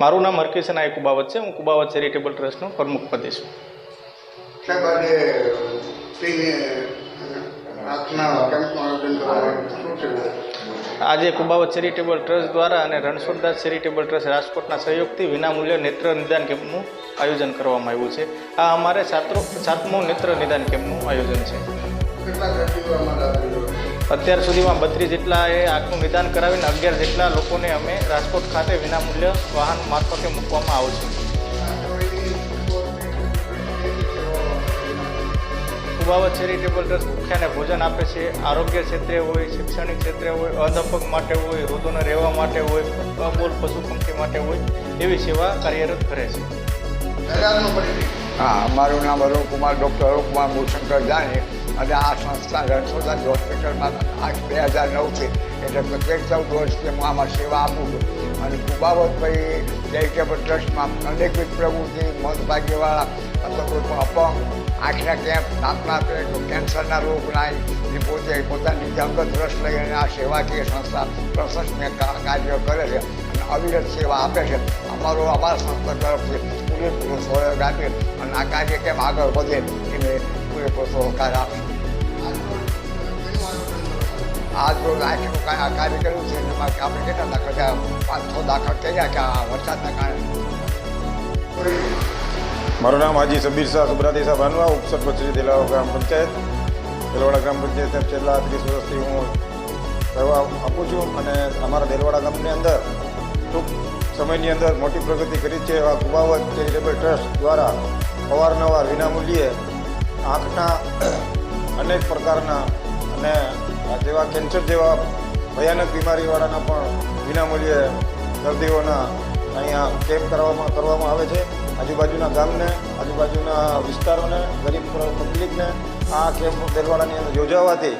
મારું નામ હરકિશન આઈ કુબાવત છે. હું કુબાવત ચેરિટેબલ ટ્રસ્ટનો પ્રમુખ પદે છું. આજે કુબાવત ચેરિટેબલ ટ્રસ્ટ દ્વારા અને રણછોડદાસ ચેરિટેબલ ટ્રસ્ટ રાજકોટના સહયોગથી વિનામૂલ્ય નેત્ર નિદાન કેમ્પનું આયોજન કરવામાં આવ્યું છે. આ અમારે સાતમું નેત્ર નિદાન કેમ્પનું આયોજન છે. અત્યાર સુધીમાં બત્રીસ જેટલા એ આંખનું નિદાન કરાવીને અગિયાર જેટલા લોકોને અમે રાજકોટ ખાતે વિનામૂલ્ય વાહન મારફતે મૂકવામાં આવશે કુબાવત ચેરિટેબલ ટ્રસ્ટ ભૂખ્યાને ભોજન આપે છે આરોગ્ય ક્ષેત્રે હોય શૈક્ષણિક ક્ષેત્રે હોય અધપક માટે હોય વૃદ્ધોને રહેવા માટે હોય અબોલ પશુ પંખી માટે હોય એવી સેવા કાર્યરત કરે છે. હા મારું નામ અરુણકુમાર ડૉક્ટર અરુણકુમાર મૂળશંકર જાની અને આ સંસ્થા રણછોડદાસ હોસ્પિટલમાં આઠ બે હજાર નવથી, એટલે તેર ચૌદ વર્ષથી હું આમાં સેવા આપું છું. અને કુબાવતભાઈ ચેરિટેબલ ટ્રસ્ટમાં અનેકવિધ પ્રવૃત્તિ મધભાગ્યવાળા અથવા કોઈ પણ અપંગ, આંખના કેમ્પ તાપના કેન્સરના રોગના એ પોતે પોતાની અંગત રસ લઈ અને આ સેવાકીય સંસ્થા પ્રશંસનીય કા- કાર્ય કરે છે. અવિરત સેવા આપે છે. અમારો અમારા સંસ્થા તરફથી પૂરેપૂરો સહયોગ આપે અને આ કાર્ય કેમ આગળ વધે એને પૂરેપૂરો સહકાર આપશે. આજ રોજ કાંઈ આ કાર્ય કર્યું છે. એમાં આપણે કેટલા દાખલ થયા? છ દાખલ કર્યા કે આ વરસાદના કારણે. મારું નામ હાજી સબીર શાહ સુબ્રાતી શાહ ભાનવા ઉપસરપંચ શ્રી દેલાવા ગ્રામ પંચાયત. દેલવાડા ગ્રામ પંચાયત છેલ્લા ત્રીસ વર્ષથી હું સેવા આપું છું અને અમારા દેલવાડા ગામની અંદર ટૂંક સમયની અંદર મોટી પ્રગતિ કરી છે એવા કુબાવત ચેરિટેબલ ટ્રસ્ટ દ્વારા અવારનવાર વિનામૂલ્યે આંખના અનેક પ્રકારના અને જેવા કેન્સર જેવા ભયાનક બીમારીવાળાના પણ વિનામૂલ્યે દર્દીઓના અહીંયા કેમ્પ કરવામાં કરવામાં આવે છે. આજુબાજુના ગામને, આજુબાજુના વિસ્તારોને, ગરીબ પબ્લિકને આ કેમ્પ દેલવાડાની અંદર યોજાવાથી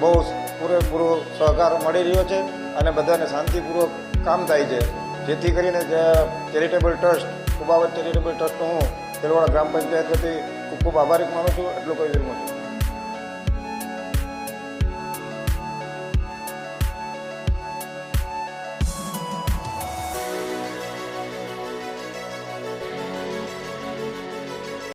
બહુ પૂરેપૂરો સહકાર મળી રહ્યો છે અને બધાને શાંતિપૂર્વક કામ થાય છે. જેથી કરીને ચેરિટેબલ ટ્રસ્ટ કુબાવત ચેરિટેબલ ટ્રસ્ટનો હું તેલવાડા ગ્રામ પંચાયત વતી ખૂબ ખૂબ આભારી માનું છું. એટલું કહી વિરમું છું